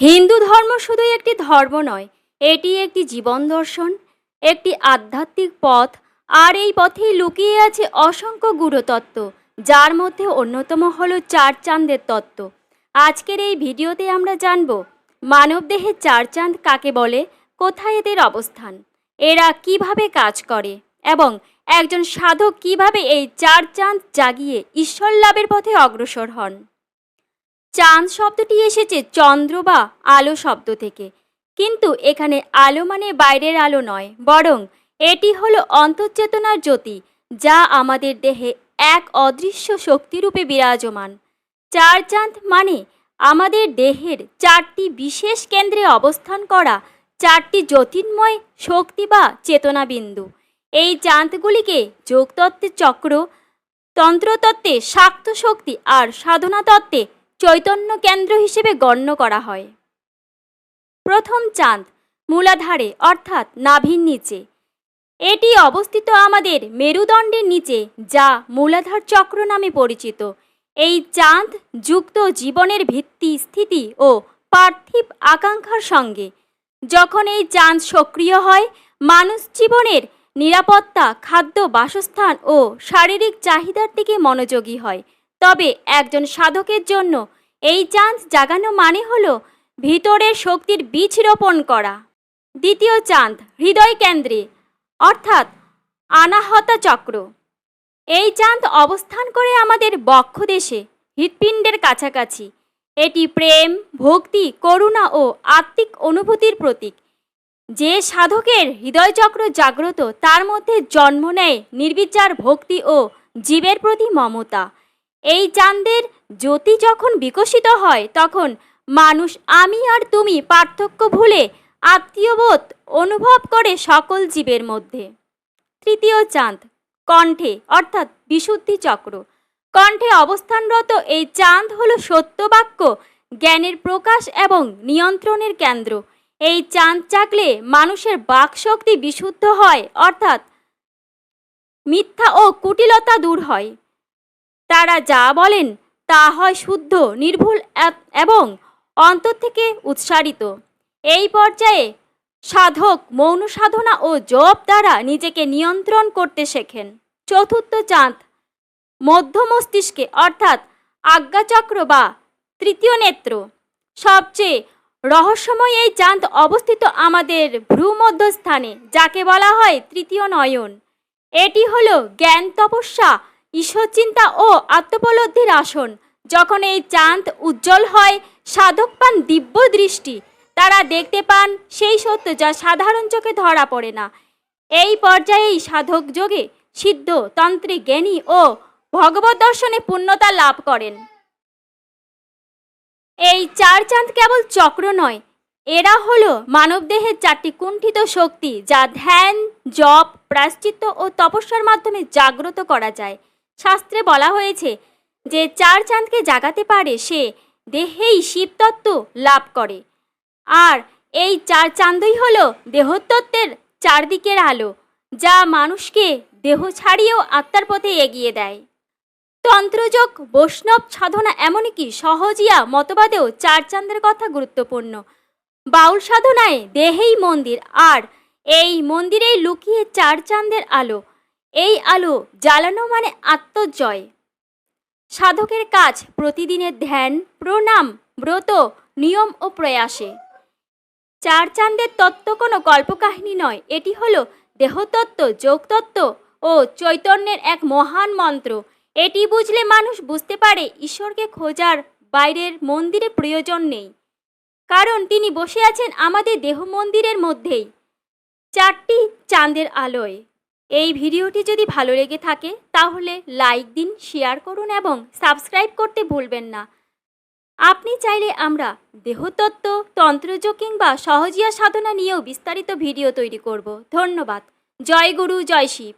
হিন্দু ধর্ম শুধু একটি ধর্ম নয়, এটি একটি জীবন দর্শন, একটি আধ্যাত্মিক পথ, আর এই পথেই লুকিয়ে আছে অসংখ্য গুরুতত্ত্ব, যার মধ্যে অন্যতম হল চার চাঁদের তত্ত্ব। আজকের এই ভিডিওতে আমরা জানব, মানবদেহে চার চাঁদ কাকে বলে, কোথায় এদের অবস্থান, এরা কীভাবে কাজ করে, এবং একজন সাধক কীভাবে এই চার চাঁদ জাগিয়ে ঈশ্বর লাভের পথে অগ্রসর হন। চাঁদ শব্দটি এসেছে চন্দ্র বা আলো শব্দ থেকে। কিন্তু এখানে আলো মানে বাইরের আলো নয়, বরং এটি হলো অন্তর্চেতনার জ্যোতি, যা আমাদের দেহে এক অদৃশ্য শক্তিরূপে বিরাজমান। চার চাঁদ মানে আমাদের দেহের চারটি বিশেষ কেন্দ্রে অবস্থান করা চারটি জ্যোতির্ময় শক্তি বা চেতনাবিন্দু এই চাঁদগুলিকে যোগতত্ত্বের চক্র, তন্ত্রতত্ত্বে শাক্ত শক্তি আর সাধনা তত্ত্বে চৈতন্য কেন্দ্র হিসেবে গণ্য করা হয়। প্রথম চাঁদ, মূলাধারে, অর্থাৎ নাভির নিচে। এটি অবস্থিত আমাদের মেরুদণ্ডের নিচে, যা মূলাধার চক্র নামে পরিচিত। এই চাঁদ যুক্ত জীবনের ভিত্তি, স্থিতি ও পার্থিব আকাঙ্ক্ষার সঙ্গে। যখন এই চাঁদ সক্রিয় হয়, মানুষ জীবনের নিরাপত্তা, খাদ্য, বাসস্থান ও শারীরিক চাহিদার দিকে মনোযোগী হয়। তবে একজন সাধকের জন্য এই চাঁদ জাগানো মানে হলো ভিতরের শক্তির বীজ রোপণ করা। দ্বিতীয় চাঁদ হৃদয় কেন্দ্রে, অর্থাৎ আনাহতা চক্র। এই চাঁদ অবস্থান করে আমাদের বক্ষ দেশে, হৃৎপিণ্ডের কাছাকাছি। এটি প্রেম, ভক্তি, করুণা ও আত্মিক অনুভূতির প্রতীক। যে সাধকের হৃদয়চক্র জাগ্রত, তার মধ্যে জন্ম নেয় নির্বিচার ভক্তি ও জীবের প্রতি মমতা। এই চাঁদের জ্যোতি যখন বিকশিত হয়, তখন মানুষ আমি আর তুমি পার্থক্য ভুলে আত্মীয়বোধ অনুভব করে সকল জীবের মধ্যে। তৃতীয় চাঁদ, কণ্ঠে, অর্থাৎ বিশুদ্ধি চক্র। কণ্ঠে অবস্থানরত এই চাঁদ হল সত্যবাক্য, জ্ঞানের প্রকাশ এবং নিয়ন্ত্রণের কেন্দ্র। এই চাঁদ চাকলে মানুষের বাকশক্তি বিশুদ্ধ হয়, অর্থাৎ মিথ্যা ও কুটিলতা দূর হয়। তারা যা বলেন তা হয় শুদ্ধ, নির্ভুল এবং অন্তর থেকে উৎসারিত এই পর্যায়ে সাধক মৌন সাধনা ও জপ দ্বারা নিজেকে নিয়ন্ত্রণ করতে শেখেন। চতুর্থ চাঁদ মধ্য মস্তিষ্কে অর্থাৎ আজ্ঞাচক্র বা তৃতীয় নেত্র। সবচেয়ে রহস্যময় এই চাঁদ অবস্থিত আমাদের ভ্রূমধ্যস্থানে, যাকে বলা হয় তৃতীয় নয়ন। এটি হলো জ্ঞান তপস্যা ঈশ্বর চিন্তা ও আত্মোপলব্ধির আসন। যখন এই চাঁদ উজ্জ্বল হয়, সাধক পান দিব্য দৃষ্টি। তারা দেখতে পান সেই সত্য যা সাধারণ চোখে ধরা পড়ে না। এই পর্যায়েই সাধক যোগে সিদ্ধ তন্ত্রে জ্ঞানী ও ভগবত দর্শনে পূর্ণতা লাভ করেন। এই চার চাঁদ কেবল চক্র নয়, এরা হলো মানবদেহের চারটি কুণ্ঠিত শক্তি যা ধ্যান, জপ, প্রায়শ্চিত্ত ও তপস্যার মাধ্যমে জাগ্রত করা যায়। শাস্ত্রে বলা হয়েছে যে চার চাঁদকে জাগাতে পারে সে, দেহেই শিবতত্ত্ব লাভ করে। আর এই চার চাঁদই হলো দেহতত্ত্বের চারদিকের আলো, যা মানুষকে দেহ ছাড়িয়েও আত্মার পথে এগিয়ে দেয়। তন্ত্রযোগ, বৈষ্ণব সাধনা এমনকি সহজিয়া মতবাদেও চার চাঁদের কথা গুরুত্বপূর্ণ। বাউল সাধনায় দেহেই মন্দির, আর এই মন্দিরেই লুকিয়ে চার চাঁদের আলো এই আলো জ্বালানো মানে আত্মজয়। সাধকের কাজ প্রতিদিনের ধ্যান, প্রণাম, ব্রত, নিয়ম ও প্রয়াসে। চার চাঁদের তত্ত্ব কোনো কল্পকাহিনী নয়, এটি হলো দেহতত্ত্ব, যোগতত্ত্ব ও চৈতন্যের এক মহান মন্ত্র। এটি বুঝলে মানুষ বুঝতে পারে ঈশ্বরকে খোঁজার বাইরের মন্দিরে প্রয়োজন নেই। কারণ তিনি বসে আছেন আমাদের দেহ মন্দিরের মধ্যেই। চারটি চাঁদের আলোয়। এই ভিডিওটি যদি ভালো লেগে থাকে, তাহলে লাইক দিন, শেয়ার করুন এবং সাবস্ক্রাইব করতে ভুলবেন না। আপনি চাইলে আমরা দেহতত্ত্ব, তন্ত্রজ কিংবা সহজিয়া সাধনা নিয়েও বিস্তারিত ভিডিও তৈরি করব। ধন্যবাদ। জয় গুরু, জয় শিব।